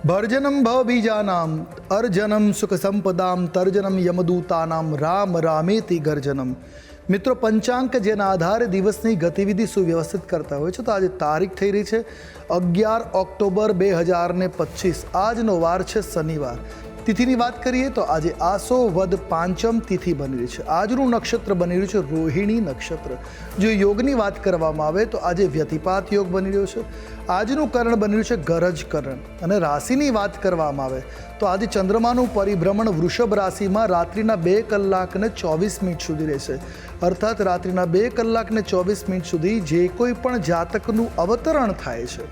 ભર્જનમ ભવ બીજાનામ અર્જનમ સુખ સંપદામ તર્જનમ યમદૂતાનામ રામ રામેતિ ગર્જનમ મિત્રો પંચાંક જેના આધારે દિવસની ગતિવિધિ સુવ્યવસ્થિત કરતા હોય છે તો આજે તારીખ થઈ રહી છે અગિયાર ઓક્ટોબર બે હજાર ને પચીસ આજનો વાર છે શનિવાર તિથિની વાત કરીએ તો આજે આસો વદ પાંચમ તિથિ બની રહી છે આજનું નક્ષત્ર બની રહ્યું છે રોહિણી નક્ષત્ર જો યોગની વાત કરવામાં આવે તો આજે વ્યતિપાત યોગ બની રહ્યો છે આજનું કરણ બન્યું છે ગરજ કરણ. અને રાશિની વાત કરવામાં આવે, તો આજે ચંદ્રમાનું પરિભ્રમણ વૃષભ રાશિમાં રાત્રિના બે કલાકને ચોવીસ મિનિટ સુધી રહેશે. અર્થાત રાત્રિના બે કલાકને ચોવીસ મિનિટ સુધી જે કોઈ પણ જાતકનું અવતરણ થાય છે,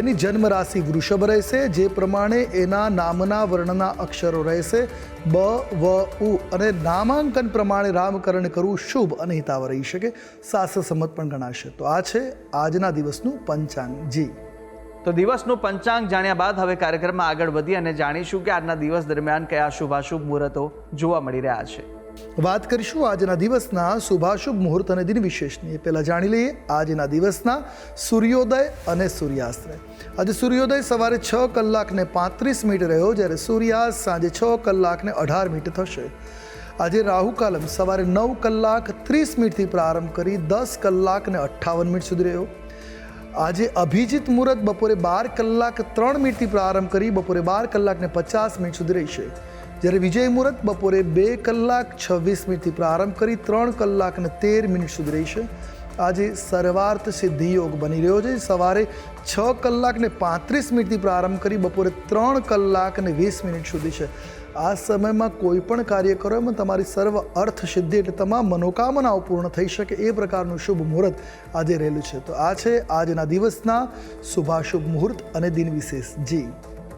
એની જન્મ રાશિ વૃષભ રહેશે, જે પ્રમાણે એના નામના વર્ણના અક્ષરો રહેશે બ, વ, ઉ અને નામાંકન પ્રમાણે રામકરણ કરવું શુભ અને હિતાવ રહી શકે. શાસ્ત્ર સંમત પણ ગણાશે. તો આ છે આજના દિવસનું પંચાંગ. જી. તો દિવસનું પંચાંગ જાણ્યા બાદ હવે કાર્યક્રમમાં આગળ વધી અને જાણીશું કે આજના દિવસ દરમિયાન કયા શુભાશુભ મુહૂર્તો જોવા મળી રહ્યા છે. વાત કરીશું આજના દિવસના શુભાશુભ મુહૂર્ત અને દિન વિશેષની. એ પહેલાં જાણી લઈએ, આજના દિવસના સૂર્યોદય અને સૂર્યાસ્ત. આજે સૂર્યોદય સવારે છ કલાકને પાંત્રીસ મિનિટ રહ્યો, જ્યારે સૂર્યાસ્ત સાંજે છ કલાકને અઢાર મિનિટ થશે. આજે રાહુકાલમ સવારે નવ કલાક ત્રીસ મિનિટથી પ્રારંભ કરી દસ કલાકને અઠ્ઠાવન મિનિટ સુધી રહ્યો. આજે અભિજીત મુહૂર્ત બપોરે બાર કલાક ત્રણ મિનિટથી પ્રારંભ કરી બપોરે બાર કલાકને પચાસ મિનિટ સુધી રહેશે જ્યારે વિજય મુહૂર્ત બપોરે બે કલાક છવ્વીસ મિનિટથી પ્રારંભ કરી ત્રણ કલાક અને તેર મિનિટ સુધી રહેશે આજે સર્વાર્થ સિદ્ધિ યોગ બની રહ્યો છે. સવારે છ કલાક ને પાંત્રીસ મિનિટથી પ્રારંભ કરી બપોરે ત્રણ કલાક ને વીસ મિનિટ સુધી છે. આ સમયમાં કોઈ પણ કાર્ય કરો એમાં તમારી સર્વ અર્થ સિદ્ધિ એટલે તમામ મનોકામનાઓ પૂર્ણ થઈ શકે એ પ્રકારનું શુભ મુહૂર્ત આજે રહેલું છે. તો આ છે આજના દિવસના શુભાશુભ મુહૂર્ત અને દિન વિશેષ. જી.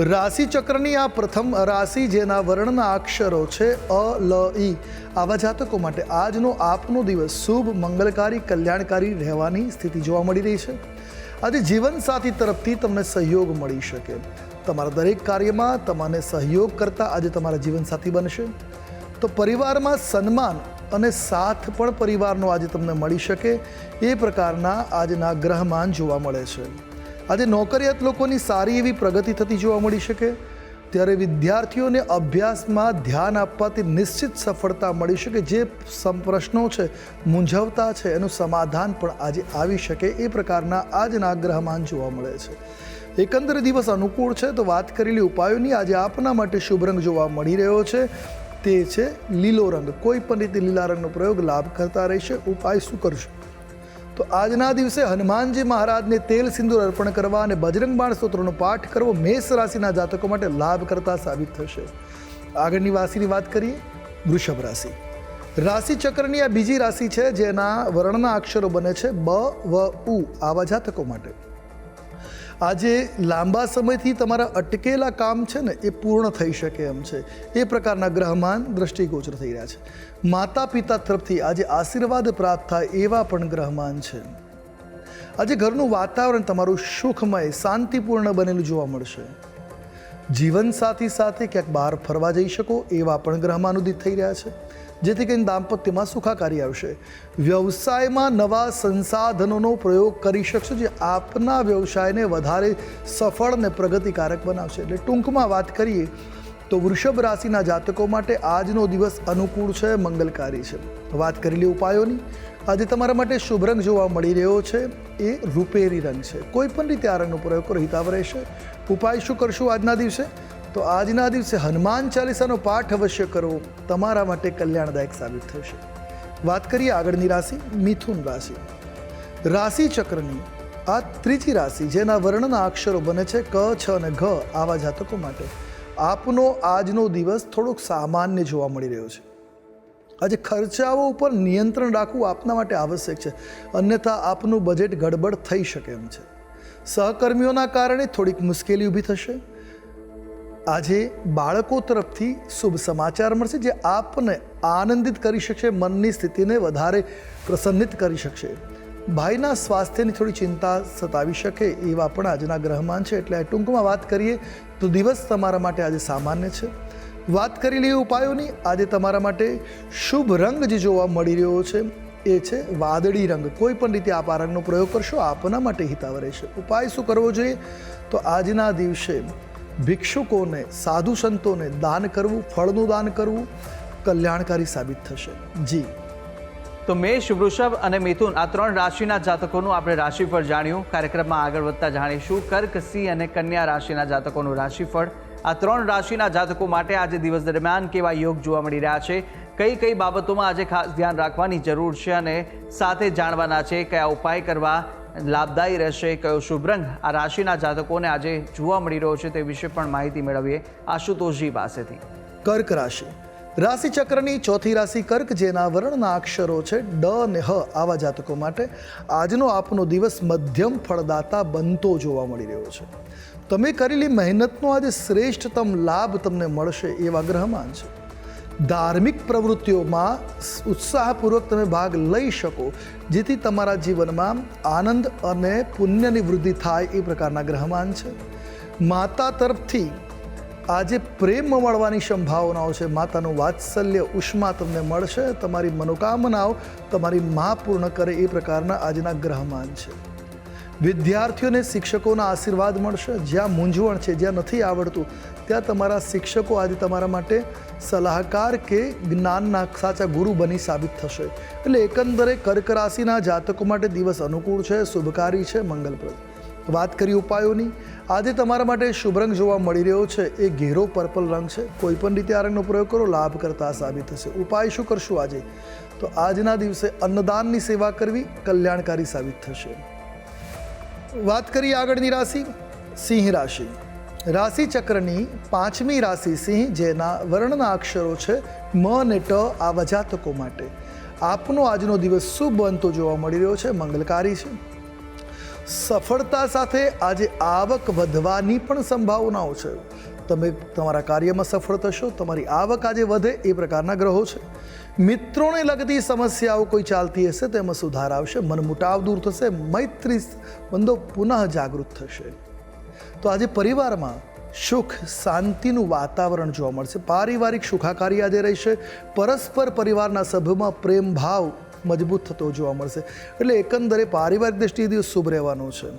રાશિ ચક્રની આ પ્રથમ રાશિ જેના વર્ણના અક્ષરો છે અ, લ ઈ આવા જાતકો માટે આજનો આપનો દિવસ શુભ, મંગલકારી, કલ્યાણકારી રહેવાની સ્થિતિ જોવા મળી રહી છે. આજે જીવનસાથી તરફથી તમને સહયોગ મળી શકે. તમારા દરેક કાર્યમાં તમને સહયોગ કરતા આજે તમારા જીવનસાથી બનશે. તો પરિવારમાં સન્માન અને સાથ પણ પરિવારનો આજે તમને મળી શકે. એ પ્રકારના આજના ગ્રહમાન જોવા મળે છે. આજે નોકરિયાત લોકોની સારી એવી પ્રગતિ થતી જોવા મળી શકે? ત્યારે વિદ્યાર્થીઓને અભ્યાસમાં ધ્યાન આપવાથી નિશ્ચિત સફળતા મળી શકે. જે પ્રશ્નો છે, મૂંઝવતા છે, એનું સમાધાન પણ આજે આવી શકે એ પ્રકારના આજના ગ્રહમાન જોવા મળે છે. એકંદરે દિવસ અનુકૂળ છે તો વાત કરેલી ઉપાયોની આજે આપના માટે શુભ રંગ જોવા મળી રહ્યો છે. તે છે લીલો રંગ. કોઈ પણ રીતે લીલા રંગનો પ્રયોગ લાભ કરતા રહેશે. ઉપાય શું કરશો? તો આજના દિવસે હનુમાનજી મહારાજને તેલ સિંદૂર અર્પણ કરવા અને બજરંગ બાણ સ્તોત્રનો પાઠ કરવો મેષ રાશિના જાતકો માટે લાભ કરતા સાબિત થશે. આગળની રાશિની વાત કરીએ, વૃષભ રાશિ. રાશિ ચક્રની આ બીજી રાશિ છે જેના વર્ણના અક્ષરો બને છે બ, વ, ઉ આવા જાતકો માટે. આજે લાંબા સમયથી તમારા અટકેલા કામ છે ને, એ પૂર્ણ થઈ શકે એમ છે. એ પ્રકારના ગ્રહમાન દ્રષ્ટિગોચર થઈ રહ્યા છે. માતા પિતા તરફથી આજે આશીર્વાદ પ્રાપ્ત થાય એવા પણ ગ્રહમાન છે. આજે ઘરનું વાતાવરણ તમારું સુખમય, શાંતિપૂર્ણ બનેલું જોવા મળશે. જીવનસાથી સાથે ક્યાંક બહાર ફરવા જઈ શકો એવા પણ ગ્રહમાન ઉદિત થઈ રહ્યા છે. જેથી કરીને દાંપત્યમાં સુખાકારી આવશે. વ્યવસાયમાં નવા સંસાધનોનો પ્રયોગ કરી શકશો જે આપના વ્યવસાયને વધારે સફળ અને પ્રગતિકારક બનાવશે. એટલે ટૂંકમાં વાત કરીએ તો વૃષભ રાશિના જાતકો માટે આજનો દિવસ અનુકૂળ છે, મંગલકારી છે. વાત કરેલી ઉપાયોની. આજે તમારા માટે શુભ રંગ જોવા મળી રહ્યો છે. એ રૂપેરી રંગ છે. કોઈ પણ રીતે આ રંગનો પ્રયોગ કરો, હિતાવ રહેશે. ઉપાય શું કરશું આજના દિવસે? તો આજના દિવસે હનુમાન ચાલીસાનો પાઠ અવશ્ય કરવો તમારા માટે કલ્યાણદાયક સાબિત થશે. વાત કરીએ આગળની રાશિ, મિથુન રાશિ. રાશિ ચક્રની, આ ત્રીજી રાશિ જેના વર્ણના અક્ષરો બને છે ક, છ અને ઘ આવા જાતકો માટે. આપનો આજનો દિવસ થોડોક સામાન્ય જોવા મળી રહ્યો છે. આજે ખર્ચાઓ ઉપર નિયંત્રણ રાખવું આપના માટે આવશ્યક છે. અન્યથા આપનું બજેટ ગડબડ થઈ શકે એમ છે. સહકર્મીઓના કારણે થોડીક મુશ્કેલી ઊભી થશે. આજે બાળકો તરફથી શુભ સમાચાર મળશે જે આપને આનંદિત કરી શકશે, મનની સ્થિતિને વધારે પ્રસન્નિત કરી શકશે. ભાઈના સ્વાસ્થ્યની થોડી ચિંતા સતાવી શકે એવા પણ આજના ગ્રહમાન છે. એટલે ટૂંકમાં વાત કરીએ તો દિવસ તમારા માટે આજે સામાન્ય છે. વાત કરી લઈએ ઉપાયોની. આજે તમારા માટે શુભ રંગ જે જોવા મળી રહ્યો છે એ છે વાદળી રંગ. કોઈ પણ રીતે આપ આ રંગનો પ્રયોગ કરશો, આપના માટે હિતાવ રહેશે. ઉપાય શું કરવો જોઈએ? તો આજના દિવસે ભિક્ષુકોને, સાધુ સંતોને દાન કરવું, ફળનું દાન કરવું કલ્યાણકારી સાબિત થશે. જી. તો મેષ, વૃષભ અને મિથુન આ ત્રણ રાશિના જાતકોનું આપણે રાશિફળ જાણ્યું. કાર્યક્રમમાં આગળ વધતા જાણીશું. કર્ક, સિંહ અને કન્યા રાશિના જાતકોનું રાશિફળ. આ ત્રણ રાશિના જાતકો માટે આજે દિવસ દરમિયાન કેવા યોગ જોવા મળી રહ્યા છે? કઈ કઈ બાબતોમાં આજે ખાસ ધ્યાન રાખવાની જરૂર છે અને સાથે જાણવાના છે? કયા ઉપાય કરવા? લાભદાયી રહેશે કયો શુભ રંગ? આ રાશિના જાતકોને આજે જોવા મળી રહ્યો છે તે વિશે પણ માહિતી મેળવીએ આશુતોષજી પાસેથી. કર્ક રાશિ. રાશિ ચક્રની ચોથી રાશિ કર્ક, જેના વર્ણના અક્ષરો છે ડ અને હ. આવા જાતકો માટે આજનો આપનો દિવસ મધ્યમ ફળદાતા બનતો જોવા મળી રહ્યો છે. તમે કરેલી મહેનતનો આજે શ્રેષ્ઠતમ લાભ તમને મળશે એવા ગ્રહમાન છે. ધાર્મિક પ્રવૃત્તિઓમાં ઉત્સાહપૂર્વક તમે ભાગ લઈ શકો, જેથી તમારા જીવનમાં આનંદ અને પુણ્યની વૃદ્ધિ થાય એ પ્રકારના ગ્રહમાન છે. માતા તરફથી આજે પ્રેમ મળવાની સંભાવનાઓ છે. માતાનું વાત્સલ્ય, ઉષ્મા તમને મળશે. તમારી મનોકામનાઓ તમારી મા પૂર્ણ કરે એ પ્રકારના આજના ગ્રહમાન છે. વિદ્યાર્થીઓને શિક્ષકોના આશીર્વાદ મળશે. જ્યાં મૂંઝવણ છે, જ્યાં નથી આવડતું, ત્યાં તમારા શિક્ષકો આજે તમારા માટે સલાહકાર કે જ્ઞાનના સાચા ગુરુ બની સાબિત થશે. એટલે એકંદરે કર્ક રાશિના જાતકો માટે દિવસ અનુકૂળ છે, શુભકારી છે, મંગલપ્રદ. વાત કરી ઉપાયોની. આજે તમારા માટે શુભ રંગ જોવા મળી રહ્યો છે. એ ઘેરો પર્પલ રંગ છે. કોઈ પણ રીતે આ રંગનો પ્રયોગ કરો લાભ કરતા સાબિત થશે. ઉપાય શું કરશું આજે? તો આજના દિવસે અન્નદાનની સેવા કરવી, કલ્યાણકારી સાબિત થશે. વાત કરીએ આગળની રાશિ? સિંહ રાશિ. રાશિ ચક્રની પાંચમી રાશિ સિંહ, જેના વર્ણના અક્ષરો છે મ અને ટ, આવા જાતકો માટે. આપનો આજનો દિવસ શુભ બનતો જોવા મળી રહ્યો છે, મંગલકારી છે. સફળતા સાથે આજે આવક વધવાની પણ સંભાવનાઓ છે. તમે તમારા કાર્યમાં સફળ થશો, તમારી આવક આજે વધે એ પ્રકારના ગ્રહો છે. મિત્રોને લગતી સમસ્યાઓ કોઈ ચાલતી હશે તેમાં સુધાર આવશે. મનમુટાવ દૂર થશે, મૈત્રી બંધો પુનઃ જાગૃત થશે. તો આજે પરિવારમાં સુખ શાંતિનું વાતાવરણ જોવા મળશે. પારિવારિક સુખાકારી આજે રહેશે. પરસ્પર પરિવારના સભ્યોમાં પ્રેમ ભાવ મજબૂત થતો જોવા મળશે. એટલે એકંદરે પારિવારિક દ્રષ્ટિએ દિવસ શુભ રહેવાનો છે.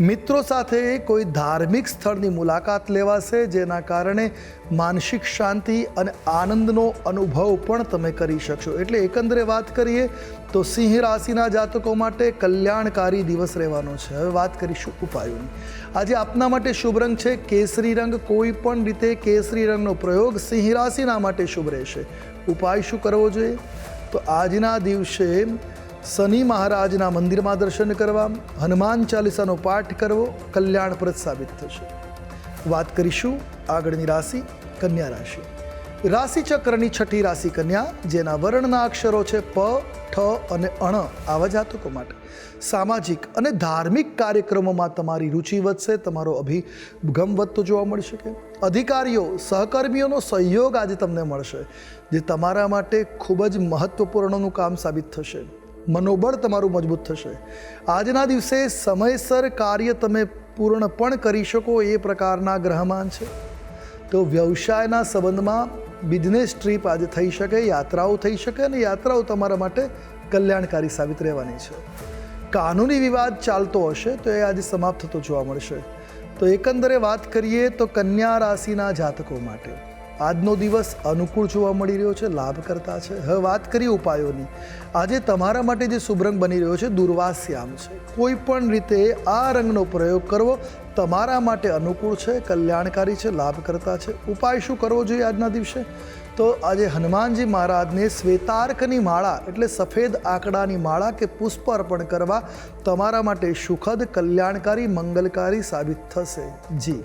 મિત્રો સાથે કોઈ ધાર્મિક સ્થળની મુલાકાત લેવાશે, જેના કારણે માનસિક શાંતિ અને આનંદનો અનુભવ પણ તમે કરી શકશો. એટલે એકંદરે વાત કરીએ તો સિંહ રાશિના જાતકો માટે કલ્યાણકારી દિવસ રહેવાનો છે. હવે વાત કરીશું ઉપાયોની. આજે આપના માટે શુભ રંગ છે કેસરી રંગ. કોઈ પણ રીતે કેસરી રંગનો પ્રયોગ સિંહ રાશિના માટે શુભ રહેશે. ઉપાય શું કરવો જોઈએ? તો આજના દિવસે શનિ મહારાજના મંદિરમાં દર્શન કરવા, હનુમાન ચાલીસાનો પાઠ કરવો કલ્યાણપ્રદ સાબિત થશે. વાત કરીશું આગળની રાશિ, કન્યા રાશિ. રાશિચક્રની છઠ્ઠી રાશિ કન્યા, જેના વર્ણના અક્ષરો છે પ, ઠ અને અણ, આવા જાતકો માટે. સામાજિક અને ધાર્મિક કાર્યક્રમોમાં તમારી રુચિ વધશે, તમારો અભિગમ વધતો જોવા મળી શકે અધિકારીઓ, સહકર્મીઓનો સહયોગ આજે તમને મળશે, જે તમારા માટે ખૂબ જ મહત્વપૂર્ણનું કામ સાબિત થશે. મનોબળ તમારું મજબૂત થશે. આજના દિવસે સમયસર કાર્ય તમે પૂર્ણ પણ કરી શકો એ પ્રકારના ગ્રહમાન છે. તો વ્યવસાયના સંબંધમાં બિઝનેસ ટ્રીપ આજે થઈ શકે, યાત્રાઓ થઈ શકે અને યાત્રાઓ તમારા માટે કલ્યાણકારી સાબિત રહેવાની છે. કાનૂની વિવાદ ચાલતો હશે તો એ આજે સમાપ્ત થતો જોવા મળશે. તો એકંદરે વાત કરીએ તો કન્યા રાશિના જાતકો માટે. આજનો દિવસ અનુકૂળ જોવા મળી રહ્યો છે, લાભકર્તા છે. હવે વાત કરીએ ઉપાયોની. આજે તમારા માટે જે શુભરંગ બની રહ્યો છે દુર્વાશ્યામ છે. કોઈ પણ રીતે આ રંગનો પ્રયોગ કરવો તમારા માટે અનુકૂળ છે, કલ્યાણકારી છે, લાભકર્તા છે. ઉપાય શું કરવો જોઈએ આજના દિવસે? તો આજે હનુમાનજી મહારાજને શ્વેતાર્કની માળા, એટલે સફેદ આંકડાની માળા કે પુષ્પ અર્પણ કરવા તમારા માટે સુખદ, કલ્યાણકારી, મંગલકારી સાબિત થશે. જી.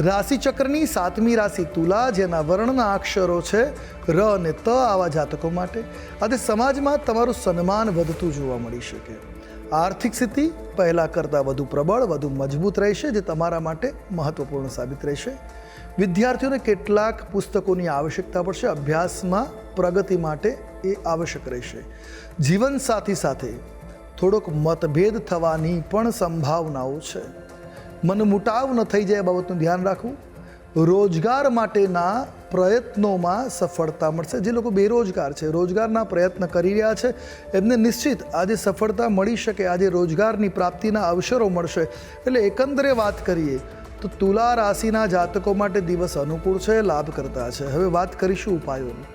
રાશિચક્રની સાતમી રાશિ તુલા, જેના વર્ણના અક્ષરો છે ર અને ત આવા જાતકો માટે. આજે સમાજમાં તમારું સન્માન વધતું જોવા મળી શકે. આર્થિક સ્થિતિ પહેલાં કરતાં વધુ પ્રબળ, વધુ મજબૂત રહેશે, જે તમારા માટે મહત્વપૂર્ણ સાબિત રહેશે. વિદ્યાર્થીઓને કેટલાક પુસ્તકોની આવશ્યકતા પડશે. અભ્યાસમાં પ્રગતિ માટે એ આવશ્યક રહેશે. જીવનસાથી સાથે થોડોક મતભેદ થવાની પણ સંભાવનાઓ છે. મનમુટાવ ન થઈ જાય બાબતનું ધ્યાન રાખવું. રોજગાર માટેના પ્રયત્નોમાં સફળતા મળશે. જે લોકો બેરોજગાર છે, રોજગારના પ્રયત્ન કરી રહ્યા છે, એમને નિશ્ચિત આજે સફળતા મળી શકે, આજે રોજગારની પ્રાપ્તિના અવસરો મળશે. એટલે એકંદરે વાત કરીએ તો તુલા રાશિના જાતકો માટે દિવસ અનુકૂળ છે લાભ કરતા છે. હવે વાત કરીશું ઉપાયોની.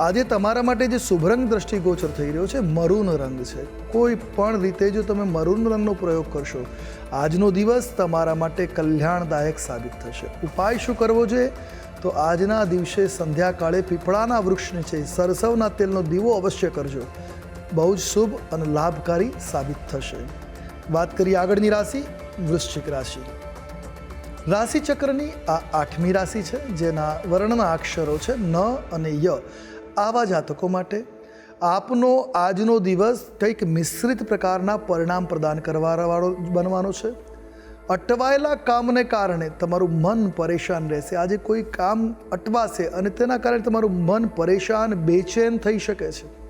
આજે તમારા માટે જે શુભ રંગ દ્રષ્ટિગોચર થઈ રહ્યો છે, મરૂન રંગ છે. કોઈ પણ રીતે જો તમે મરૂન રંગનો પ્રયોગ કરશો આજનો દિવસ તમારા માટે કલ્યાણદાયક સાબિત થશે. ઉપાય શું કરવો જોઈએ તો આજના દિવસે સંધ્યાકાળે પીપળાના વૃક્ષ નીચે સરસવના તેલનો દીવો અવશ્ય કરજો. બહુ જ શુભ અને લાભકારી સાબિત થશે. વાત કરીએ આગળની રાશિ, વૃશ્ચિક રાશિ. રાશિ ચક્રની આ આઠમી રાશિ છે, જેના વર્ણના અક્ષરો છે ન અને ય. આવા જાતકો માટે આપનો આજનો દિવસ કંઈક મિશ્રિત પ્રકારના પરિણામ પ્રદાન કરવાવાળો બનવાનો છે? અટવાયેલા કામને કારણે તમારું મન પરેશાન રહેશે. આજે કોઈ કામ અટવાશે અને તેના કારણે તમારું મન પરેશાન, બેચેન થઈ શકે છે.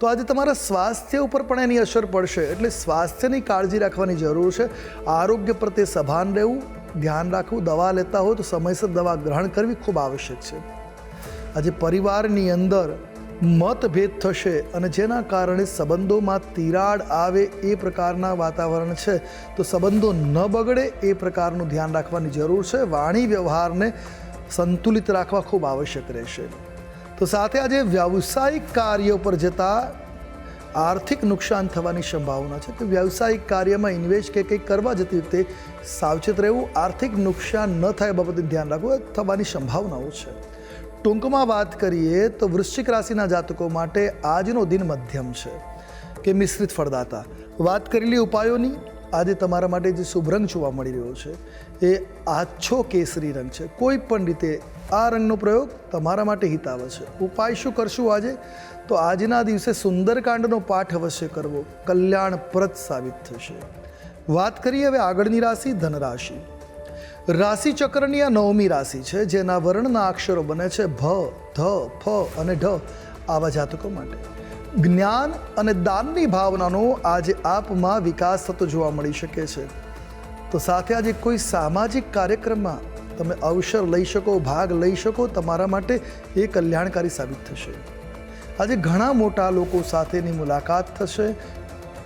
તો આજે તમારા સ્વાસ્થ્ય ઉપર પણ એની અસર પડશે. એટલે સ્વાસ્થ્યની કાળજી રાખવાની જરૂર છે. આરોગ્ય પ્રત્યે સભાન રહેવું, ધ્યાન રાખવું, દવા લેતા હોય તો સમયસર દવા ગ્રહણ કરવી ખૂબ આવશ્યક છે. આજે પરિવારની અંદર મતભેદ થશે અને જેના કારણે સંબંધોમાં તિરાડ આવે એ પ્રકારના વાતાવરણ છે. તો સંબંધો ન બગડે એ પ્રકારનું ધ્યાન રાખવાની જરૂર છે. વાણી વ્યવહારને સંતુલિત રાખવા ખૂબ આવશ્યક રહેશે. તો સાથે આજે વ્યાવસાયિક કાર્યો પર જતા આર્થિક નુકસાન થવાની સંભાવના છે. તો વ્યાવસાયિક કાર્યમાં ઇન્વેસ્ટ કે કંઈક કરવા જતી વખતે સાવચેત રહેવું, આર્થિક નુકસાન ન થાય બાબતે ધ્યાન રાખવું થવાની સંભાવનાઓ છે. ટૂંકમાં વાત કરીએ તો વૃશ્ચિક રાશિના જાતકો માટે આજનો દિન મધ્યમ છે કે મિશ્રિત ફળદાતા. વાત કરેલી ઉપાયોની. આજે તમારા માટે જે શુભ રંગ જોવા મળી રહ્યો છે, એ આછો કેસરી રંગ છે. કોઈ પણ રીતે આ રંગનો પ્રયોગ તમારા માટે હિતાવ છે. ઉપાય શું કરશું આજે? તો આજના દિવસે સુંદરકાંડનો પાઠ અવશ્ય કરવો કલ્યાણપ્રદ સાબિત થશે. વાત કરીએ હવે આગળની રાશિ ધનરાશિ. રાશિ ચક્રની આ નવમી રાશિ છે, જેના વર્ણના અક્ષરો બને છે ભ, ધ, ફ અને ઢ આવા જાતકો માટે. જ્ઞાન અને દાનની ભાવનાનો આજે આપમાં વિકાસ થતો જોવા મળી શકે છે. તો સાથે આજે કોઈ સામાજિક કાર્યક્રમમાં તમે અવસર લઈ શકો, ભાગ લઈ શકો, તમારા માટે એ કલ્યાણકારી સાબિત થશે. આજે ઘણા મોટા લોકો સાથેની મુલાકાત થશે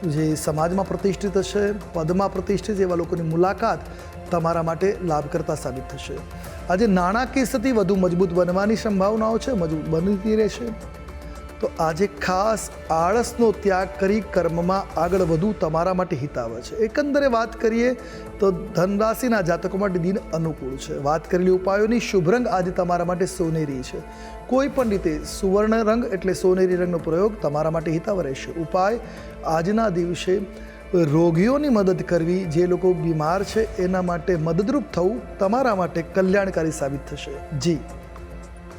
જે સમાજમાં પ્રતિષ્ઠિત હશે, પદમાં પ્રતિષ્ઠિત એવા લોકોની મુલાકાત તમારા માટે લાભકર્તા સાબિત થશે. આજે નાણાકીય સ્થિતિ વધુ મજબૂત બનવાની સંભાવનાઓ છે, મજબૂત બનતી રહેશે. તો આજે ખાસ આળસનો ત્યાગ કરી કર્મમાં આગળ વધવું તમારા માટે હિતાવ છે. એકંદરે વાત કરીએ તો ધનરાશિના જાતકો માટે દિન અનુકૂળ છે. વાત કરેલી ઉપાયોની શુભ રંગ આજે તમારા માટે સોનેરી છે. કોઈ પણ રીતે સુવર્ણ રંગ એટલે સોનેરી રંગનો પ્રયોગ તમારા માટે હિતાવ રહેશે. ઉપાય, આજના દિવસે રોગીઓની મદદ કરવી, જે લોકો બીમાર છે, એના માટે મદદરૂપ થવું તમારા માટે કલ્યાણકારી સાબિત થશે. જી.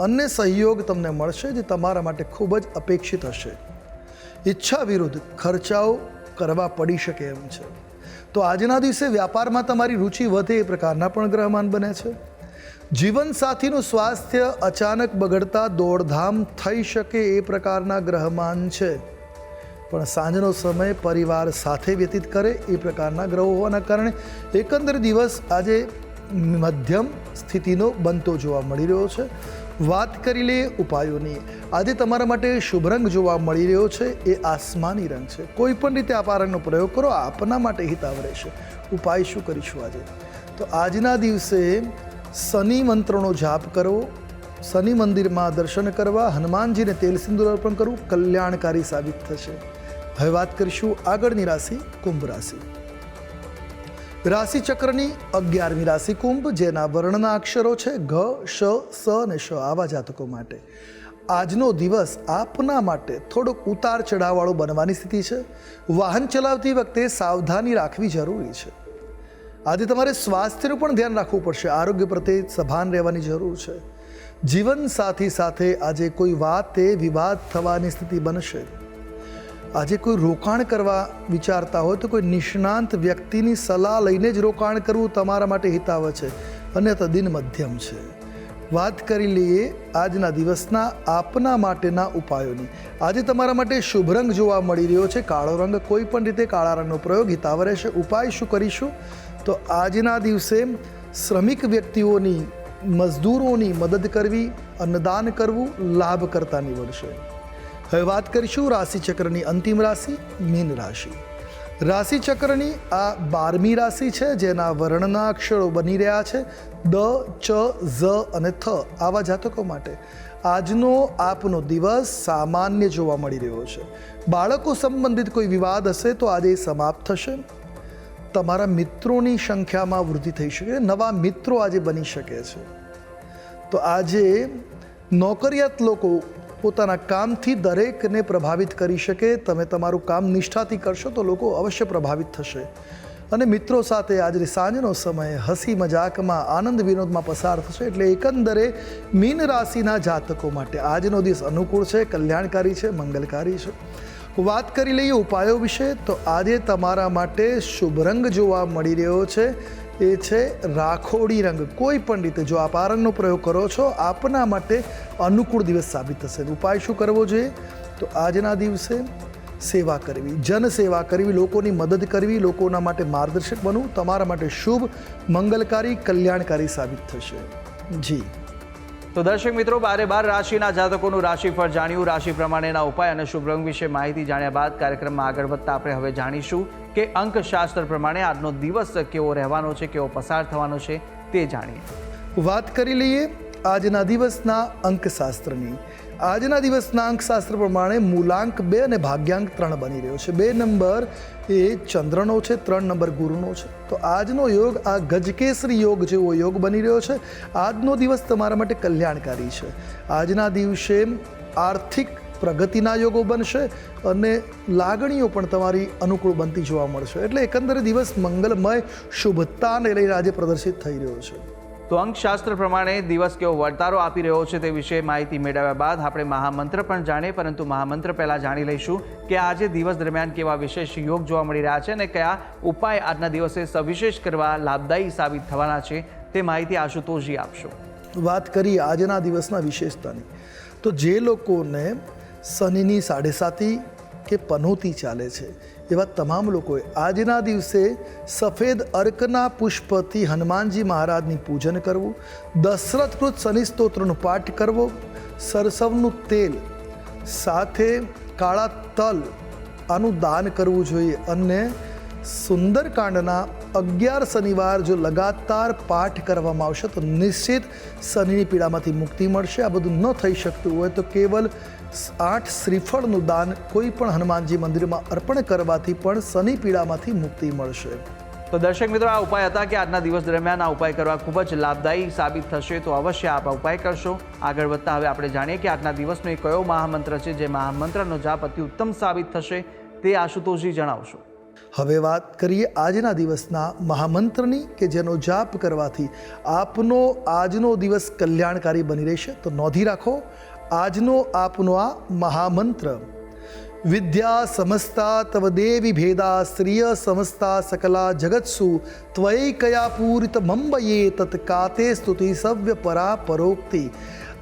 અને સહયોગ તમને મળશે જે તમારા માટે ખૂબ જ અપેક્ષિત હશે. ઈચ્છા વિરુદ્ધ ખર્ચાઓ કરવા પડી શકે એમ છે. તો આજના દિવસે વ્યાપારમાં તમારી રુચિ વધે એ પ્રકારના પણ ગ્રહમાન બને છે. જીવનસાથીનું સ્વાસ્થ્ય અચાનક બગડતા દોડધામ થઈ શકે એ પ્રકારના ગ્રહમાન છે. પણ સાંજનો સમય પરિવાર સાથે વ્યતીત કરે એ પ્રકારના ગ્રહો હોવાના કારણે એકંદર દિવસ આજે મધ્યમ સ્થિતિનો બનતો જોવા મળી રહ્યો છે. વાત કરી લઈએ ઉપાયોની. આજે તમારા માટે શુભ રંગ જોવા મળી રહ્યો છે. એ આસમાની રંગ છે. કોઈ પણ રીતે આ રંગનો પ્રયોગ કરો આપના માટે હિતાવ રહેશે. ઉપાય શું કરીશું આજે? તો આજના દિવસે શનિ મંત્રનો જાપ કરવો શનિ મંદિરમાં દર્શન કરવા, હનુમાનજીને તેલ સિંદૂર અર્પણ કરવું કલ્યાણકારી સાબિત થશે. હવે વાત કરીશું આગળની રાશિ, કુંભ રાશિ. રાશિ ચક્રની અગિયારમી રાશિ કુંભ જેના વર્ણના અક્ષરો છે ઘ, શ, સ અને શ, આવા જાતકો માટે. આજનો દિવસ આપના માટે થોડોક ઉતાર ચઢાવવાળો બનવાની સ્થિતિ છે. વાહન ચલાવતી વખતે સાવધાની રાખવી જરૂરી છે. આજે તમારે સ્વાસ્થ્યનું પણ ધ્યાન રાખવું પડશે. આરોગ્ય પ્રત્યે સભાન રહેવાની જરૂર છે. જીવન સાથી સાથે આજે કોઈ વાતે વિવાદ થવાની સ્થિતિ બનશે. આજે કોઈ રોકાણ કરવા વિચારતા હોય તો કોઈ નિષ્ણાંત વ્યક્તિની સલાહ લઈને જ રોકાણ કરવું તમારા માટે હિતાવ છે અને દિન મધ્યમ છે. વાત કરી લઈએ આજના દિવસના આપના માટેના ઉપાયોની. આજે તમારા માટે શુભ રંગ જોવા મળી રહ્યો છે. કાળો રંગ કોઈ પણ રીતે કાળા રંગનો પ્રયોગ હિતાવ રહેશે. ઉપાય શું કરીશું? તો આજના દિવસે શ્રમિક વ્યક્તિઓની મજદૂરોની મદદ કરવી, અન્નદાન કરવું લાભ કરતા નીવડશે. હવે વાત કરીશું રાશિચક્રની અંતિમ રાશિ, મીન રાશિ. રાશિચક્રની આ બારમી રાશિ છે, જેના વર્ણના અક્ષરો બની રહ્યા છે, દ, ચ, ઝ અને થ, આવા જાતકો માટે. આજનો આપનો દિવસ સામાન્ય જોવા મળી રહ્યો છે. બાળકો સંબંધિત કોઈ વિવાદ હશે તો આજે સમાપ્ત થશે. તમારા મિત્રોની સંખ્યામાં વૃદ્ધિ થઈ શકે, નવા મિત્રો આજે બની શકે છે. તો આજે નોકરિયાત લોકો પોતાના કામથી દરેકને પ્રભાવિત કરી શકે, તમે તમારું કામ નિષ્ઠાથી કરશો તો લોકો અવશ્ય પ્રભાવિત થશે. અને મિત્રો સાથે આજે સાંજનો સમય હસી મજાકમાં, આનંદ વિનોદમાં પસાર થશે એટલે એકંદરે મીન રાશિના જાતકો માટે આજનો દિવસ અનુકૂળ છે, કલ્યાણકારી છે, મંગલકારી છે. વાત કરી લઈએ ઉપાયો વિશે, તો આજે તમારા માટે શુભ રંગ જોવા મળી રહ્યો છે. એ છે રાખોડી રંગ. કોઈ પણ રીતે જો આપ આ રંગનો પ્રયોગ કરો છો, આપના માટે અનુકૂળ દિવસ સાબિત થશે. ઉપાય શું કરવો જોઈએ? તો આજના દિવસે સેવા કરવી. જન સેવા કરવી, લોકોની મદદ કરવી, લોકોના માટે માર્ગદર્શક બનવું, તમારા માટે શુભ, મંગલકારી, કલ્યાણકારી સાબિત થશે. જી. તો દર્શક મિત્રો, બારે બાર રાશિના જાતકોનું રાશિફળ જાણ્યું. રાશિ પ્રમાણેના ઉપાય અને શુભ રંગ વિશે માહિતી જાણ્યા બાદ કાર્યક્રમમાં આગળ વધતા આપણે હવે જાણીશું કે અંકશાસ્ત્ર પ્રમાણે આજનો દિવસ કેવો રહેવાનો છે, કેવો પસાર થવાનો છે તે જાણીએ. વાત કરી લઈએ આજના દિવસના અંકશાસ્ત્રની. આજના દિવસના અંકશાસ્ત્ર પ્રમાણે મૂલાંક બે અને ભાગ્યાંક ત્રણ બની રહ્યો છે. બે નંબર એ ચંદ્રનો છે, ત્રણ નંબર ગુરુનો છે. તો આજનો યોગ, આ ગજકેસરી યોગ જેવો યોગ બની રહ્યો છે. આજનો દિવસ તમારા માટે કલ્યાણકારી છે. આજના દિવસે આર્થિક પ્રગતિના યોગો બનશે અને લાગણીઓ પણ તમારી અનુકૂળ બનતી જોવા મળશે. એટલે એકંદરે દિવસ મંગલમય, શુભતાને લઈને આજે પ્રદર્શિત થઈ રહ્યો છે. તો અંકશાસ્ત્ર પ્રમાણે દિવસ કેવો વર્તારો આપી રહ્યો છે તે વિશે માહિતી મેળવ્યા બાદ આપણે મહામંત્ર પણ જાણીએ, પરંતુ મહામંત્ર પહેલાં જાણી લઈશું કે આજે દિવસ દરમિયાન કેવા વિશેષ યોગ જોવા મળી રહ્યા છે અને કયા ઉપાય આજના દિવસે સવિશેષ કરવા લાભદાયી સાબિત થવાના છે તે માહિતી આશુતોષજી આપશો. વાત કરીએ આજના દિવસના વિશેષતાની. તો જે લોકોને શનિની સાડેસાતી કે પનોતી ચાલે છે. એવા તમામ લોકોએ આજના દિવસે સફેદ અર્કના પુષ્પથી હનુમાનજી મહારાજની પૂજન કરવું, દશરથકૃત શનિ સ્તોત્રનો પાઠ કરવો, સરસવનું તેલ, સાથે કાળા તલ આનું દાન કરવું જોઈએ અને સુંદરકાંડના અગિયાર શનિવાર જો લગાતાર પાઠ કરવામાં આવશે તો નિશ્ચિત શનિની પીડામાંથી મુક્તિ મળશે. આ બધું ન થઈ શકતું હોય તો કેવલ આઠ શ્રીફળનું દાન કોઈ પણ હનુમાનજી મંદિરમાં અર્પણ કરવાથી પણ શનિ પીડામાંથી મુક્તિ મળશે. તો દર્શક મિત્રો આ ઉપાય હતા કે આજના દિવસ દરમિયાન આ ઉપાય કરવા ખૂબ જ લાભદાયી સાબિત થશે તો અવશ્ય આપ ઉપાય કરશો. આગળ વધતા હવે આપણે જાણીએ કે આજના દિવસનો એ કયો મહામંત્ર છે જે મહામંત્રનો જાપ અતિ ઉત્તમ સાબિત થશે તે આશુતોષજી જણાવશો. હવે વાત કરીએ આજના દિવસના મહામંત્રની કે જેનો જાપ કરવાથી આપનો આજનો દિવસ કલ્યાણકારી બની રહેશે. તો નોંધી રાખો આજનો આપનો આ મહામંત્ર. વિદ્યા સમસ્તા તવ દેવી ભેદા સ્ત્રીય સમસ્તા સકલા જગત્સુ ત્વયી કયા પૂરિત મંબયે તત કાતે સ્તુતિ સવ્ય પરા પરોક્તિ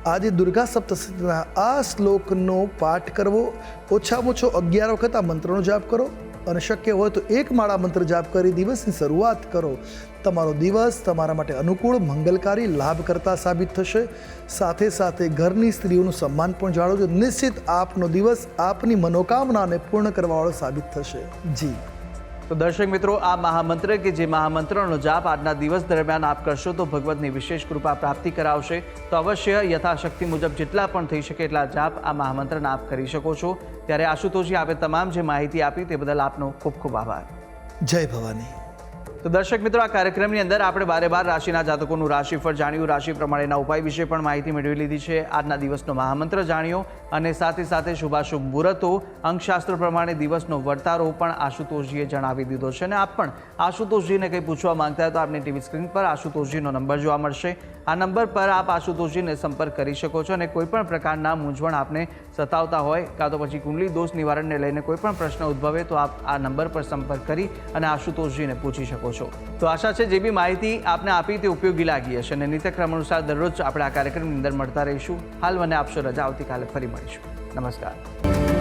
આજે દુર્ગા સપ્તશતીના આ શ્લોકનો પાઠ કરવો. ઓછામાં ઓછો અગિયાર વખત આ મંત્રનો જાપ કરો. અને શક્ય હોય તો એક માળા મંત્ર જાપ કરી દિવસની શરૂઆત કરો. તમારો દિવસ તમારા માટે અનુકૂળ, મંગલકારી, લાભકર્તા સાબિત થશે. સાથે સાથે ઘરની સ્ત્રીઓનું સન્માન પણ જાળવજો. નિશ્ચિત આપનો દિવસ આપની મનોકામનાને પૂર્ણ કરવાવાળો સાબિત થશે. જી. તો દર્શક મિત્રો આ મહામંત્ર કે જે મહામંત્રનો જાપ આજના દિવસ દરમિયાન આપ કરશો તો ભગવતની વિશેષ કૃપા પ્રાપ્તિ કરાવશે. તો અવશ્ય યથાશક્તિ મુજબ જેટલા પણ થઈ શકે એટલા જાપ આ મહામંત્રના આપ કરી શકો છો. ત્યારે આશુતોષજી આપે તમામ જે માહિતી આપી તે બદલ આપનો ખૂબ ખૂબ આભાર. જય ભવાની. તો દર્શક મિત્રો આ કાર્યક્રમની અંદર આપણે બારે બાર રાશિના જાતકોનું રાશિફળ જાણ્યું. રાશિ પ્રમાણેના ઉપાય વિશે પણ માહિતી મેળવી લીધી છે. આજના દિવસનો મહામંત્ર જાણ્યો. અને સાથે સાથે શુભાશુભ મુહૂર્તો. અંકશાસ્ત્ર પ્રમાણે દિવસનો વર્તારો પણ આશુતોષજીએ જણાવી દીધો છે અને આપ પણ આશુતોષજીને કંઈ પૂછવા માંગતા હોય તો આપની ટીવી સ્ક્રીન પર આશુતોષજીનો નંબર જોવા મળશે. આ નંબર પર આપ આશુતોષજીને સંપર્ક કરી શકો છો અને કોઈ પણ પ્રકારના મૂંઝવણ આપને સતાવતા હોય કાં તો પછી કુંડલી દોષ નિવારણને લઈને કોઈપણ પ્રશ્ન ઉદ્ભવે તો આપ આ નંબર પર સંપર્ક કરી અને આશુતોષજીને પૂછી શકો છો. તો આશા છે જે બી માહિતી આપને આપી તે ઉપયોગી લાગી હશે અને નિત્યક્રમ અનુસાર દરરોજ આપણે આ કાર્યક્રમની અંદર મળતા રહીશું. હાલ મને આપશો રજા, આવતીકાલે ફરી મળીશું નમસ્કાર.